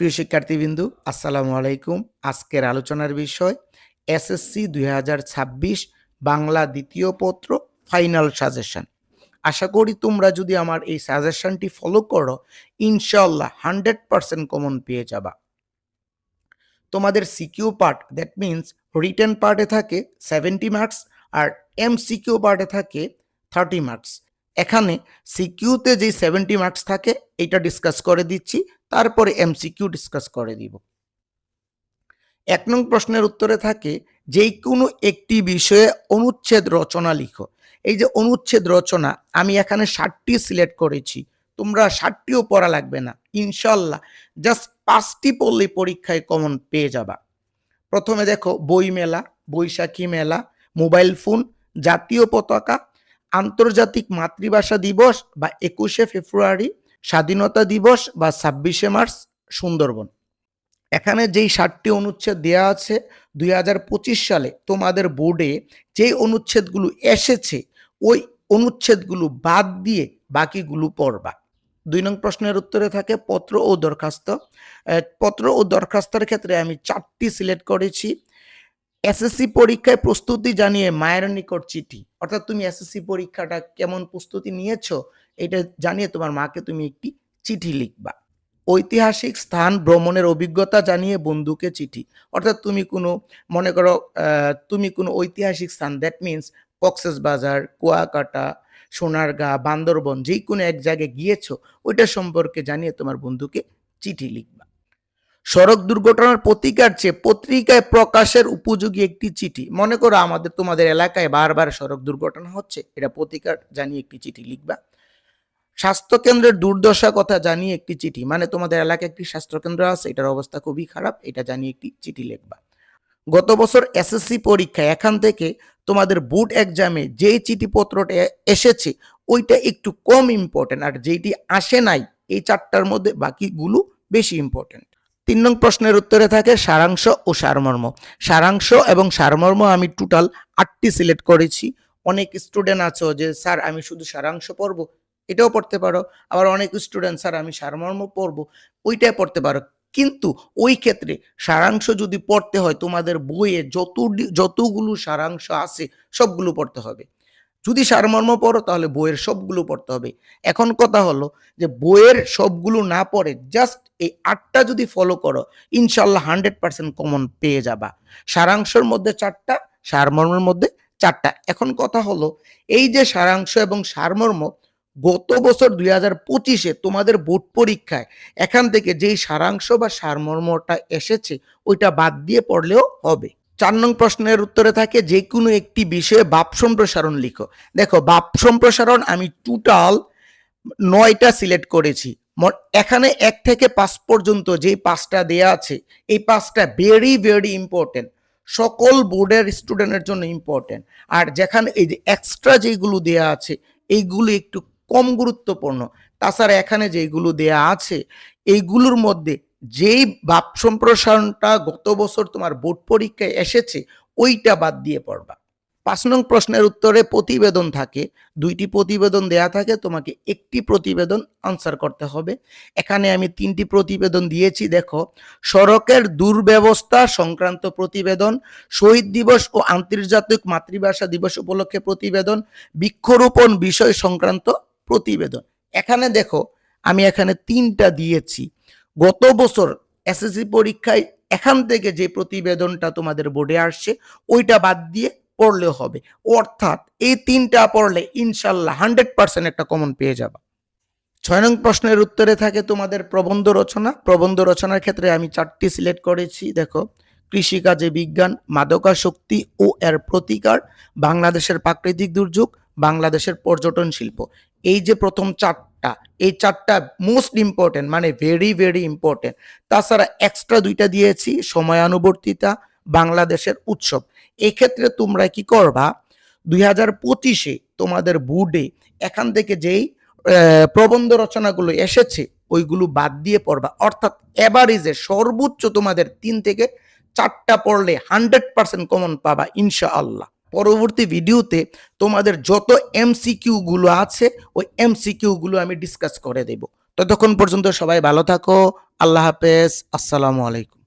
প্রিয় শিক্ষার্থীবৃন্দু, আসসালামু আলাইকুম। আজকের আলোচনার বিষয়, এসএসসি দুই হাজার ছাব্বিশ বাংলা দ্বিতীয় পত্র, ফাইনাল সাজেশন। আশা করি তোমরা যদি আমার এই সাজেশনটি ফলো করো ইনশাল্লাহ হান্ড্রেড পার্সেন্ট কমন পেয়ে যাবা। তোমাদের CQ part, that means written পার্টে থাকে সেভেন্টি মার্কস আর এম সিকিউ পার্টে থাকে থার্টি মার্কস। এখানে সিকিউতে যেই সেভেন্টি মার্কস থাকে এটা ডিসকাস করে দিচ্ছি। তারপরে এমসিকিউ ডিসকাস করে দিব এক নং প্রশ্নের উত্তরে থাকে যে কোনো একটি বিষয়ে অনুচ্ছেদ রচনা লিখো। এই যে অনুচ্ছেদ রচনা, আমি এখানে ষাটটি সিলেক্ট করেছি, তোমরা ষাটটিও পড়া লাগবে না। ইনশাল্লাহ জাস্ট পাঁচটি পড়লে পরীক্ষায় কমন পেয়ে যাবা। প্রথমে দেখো, বই মেলা, বৈশাখী মেলা, মোবাইল ফোন, জাতীয় পতাকা, আন্তর্জাতিক মাতৃভাষা দিবস বা একুশে ফেব্রুয়ারি স্বাধীনতা দিবস বা ছাব্বিশে মার্চ সুন্দরবন। এখানে যেই ষাটটি অনুচ্ছেদ দেওয়া আছে দুই হাজার পঁচিশ সালে তোমাদের বোর্ডে যেই অনুচ্ছেদগুলো এসেছে, ওই অনুচ্ছেদগুলো বাদ দিয়ে বাকিগুলো পড়বা। দুই নং প্রশ্নের উত্তরে থাকে পত্র ও দরখাস্ত। পত্র ও দরখাস্তের ক্ষেত্রে আমি চারটি সিলেক্ট করেছি। এসএসসি পরীক্ষায় প্রস্তুতি জানিয়ে মায়ের নিকট চিঠি। অর্থাৎ তুমি এসএসসি পরীক্ষাটা কেমন প্রস্তুতি নিয়েছো, এটা জানিয়ে তোমার মাকে তুমি একটি চিঠি লিখবা। ঐতিহাসিক স্থান ভ্রমণের অভিজ্ঞতা জানিয়ে বন্ধুকে চিঠি। অর্থাৎ তুমি কোনো, মনে করো তুমি কোনো ঐতিহাসিক স্থান দ্যাট মিনস কক্সেস বাজার কুয়াকাটা, সোনারগাঁ, বান্দরবন, যেই কোনো এক জায়গায় গিয়েছো, ওইটা সম্পর্কে জানিয়ে তোমার বন্ধুকে চিঠি লিখবা। সড়ক দুর্ঘটনার প্রতিকার চেয়ে পত্রিকায় প্রকাশের উপযোগী একটি চিঠি। মনে করো আমাদের, তোমাদের এলাকায় বারবার সড়ক দুর্ঘটনা হচ্ছে, এটা প্রতিকার জানিয়ে একটি চিঠি লিখবা। স্বাস্থ্যকেন্দ্রের দুর্দশা কথা জানিয়ে একটি চিঠি মানে তোমাদের এলাকায় একটি স্বাস্থ্যকেন্দ্র আছে, এটার অবস্থা খুবই খারাপ, এটা জানিয়ে একটি চিঠি লিখবা। গত বছর এসএসসি পরীক্ষায় এখান থেকে তোমাদের বুট এক্সামে যেই চিঠিপত্রটা এসেছে, ওইটা একটু কম ইম্পর্টেন্ট আর যেইটি আসে নাই, এই চারটার মধ্যে বাকিগুলো বেশি ইম্পর্টেন্ট তিন নং প্রশ্নের উত্তরে থাকে সারাংশ ও সারমর্ম। সারাংশ এবং সারমর্ম আমি টোটাল আটটি সিলেক্ট করেছি। অনেক স্টুডেন্ট আছো যে, স্যার, আমি শুধু সারাংশ পড়ব? এটাও পড়তে পারো। আবার অনেক স্টুডেন্ট স্যার, আমি সারমর্ম পড়ব। ওইটাই পড়তে পারো। কিন্তু ওই ক্ষেত্রে সারাংশ যদি পড়তে হয়, তোমাদের বইয়ে যত যতগুলো সারাংশ আছে, সবগুলো পড়তে হবে। যদি সারমর্ম পড়ো, তাহলে বইয়ের সবগুলো পড়তে হবে। এখন কথা হলো যে, বইয়ের সবগুলো না পড়ে জাস্ট এই আটটা যদি ফলো করো, ইনশাল্লাহ হান্ড্রেড পার্সেন্ট কমন পেয়ে যাবা। সারাংশের মধ্যে চারটা, সারমর্মের মধ্যে চারটা। এখন কথা হলো, এই যে সারাংশ এবং সারমর্ম, গত বছর দুই হাজার পঁচিশে তোমাদের বোর্ড পরীক্ষায়, এখান থেকে যেই সারাংশ বা সারমর্মটা এসেছে, ওইটা বাদ দিয়ে পড়লেও হবে। চার নং প্রশ্নের উত্তরে থাকে যে কোনো একটি বিষয়ে বাপ সম্প্রসারণ লিখো। দেখো, বাপ সম্প্রসারণ আমি টোটাল নয়টা সিলেক্ট করেছি। এখানে এক থেকে পাঁচ পর্যন্ত যে পাঁচটা দেয়া আছে, এই পাঁচটা ভেরি ভেরি ইম্পর্টেন্ট সকল বোর্ডের স্টুডেন্টের জন্য ইম্পর্টেন্ট আর যেখানে এই যে এক্সট্রা যেগুলো দেয়া আছে, এইগুলো একটু কম গুরুত্বপূর্ণ। তাছাড়া এখানে যেগুলো দেয়া আছে, এইগুলোর মধ্যে যেই বাপ সম্প্রসারণটা গত বছর তোমার বোর্ড পরীক্ষায় এসেছে, ওইটা বাদ দিয়ে পড়বা। পাঁচ নং প্রশ্নের উত্তরে প্রতিবেদন থাকে, দুইটি প্রতিবেদন দেয়া থাকে, তোমাকে একটি প্রতিবেদন আনসার করতে হবে। এখানে আমি তিনটি প্রতিবেদন দিয়েছি, দেখো, সড়কের দুর্ব্যবস্থা সংক্রান্ত প্রতিবেদন, শহীদ দিবস ও আন্তর্জাতিক মাতৃভাষা দিবস উপলক্ষে প্রতিবেদন, বৃক্ষরোপণ বিষয় সংক্রান্ত প্রতিবেদন। এখানে দেখো, আমি এখানে তিনটা দিয়েছি। গত বছর এসএসসি পরীক্ষায় এখান থেকে যে প্রতিবেদনটা তোমাদের বোর্ডে আসছে, ওইটা বাদ দিয়ে পড়লেও হবে। অর্থাৎ এই তিনটা পড়লে ইনশাল্লাহ হান্ড্রেড পার্সেন্ট একটা কমন পেয়ে যাবা। ছয় নং প্রশ্নের উত্তরে থাকে তোমাদের প্রবন্ধ রচনা। প্রবন্ধ রচনার ক্ষেত্রে আমি চারটি সিলেক্ট করেছি। দেখো, কৃষিকাজে বিজ্ঞান, মাদকাসক্তি ও এর প্রতিকার, বাংলাদেশের প্রাকৃতিক দুর্যোগ বাংলাদেশের পর্যটন শিল্প। এই যে প্রথম চারটা, এই চারটা মোস্ট ইম্পর্টেন্ট মানে ভেরি ভেরি ইম্পর্টেন্ট তাছাড়া এক্সট্রা দুইটা দিয়েছি, সময়ানুবর্তিতা, বাংলাদেশের উৎসব। এক্ষেত্রে তোমরা কি করবা? দুই হাজার পঁচিশে তোমাদের বোর্ডে এখান থেকে যেই প্রবন্ধ রচনাগুলো এসেছে, ওইগুলো বাদ দিয়ে পড়বা। অর্থাৎ এভারেজে সর্বোচ্চ তোমাদের তিন থেকে চারটা পড়লে হান্ড্রেড পার্সেন্ট কমন পাবা, ইনশাআল্লাহ। পরবর্তী ভিডিওতে তোমাদের যত এমসিকিউগুলো আছে, ওই এমসিকিউগুলো আমি ডিসকাস করে দেব। ততক্ষণ পর্যন্ত সবাই ভালো থাকো, আল্লাহ হাফেজ, আসসালামু আলাইকুম।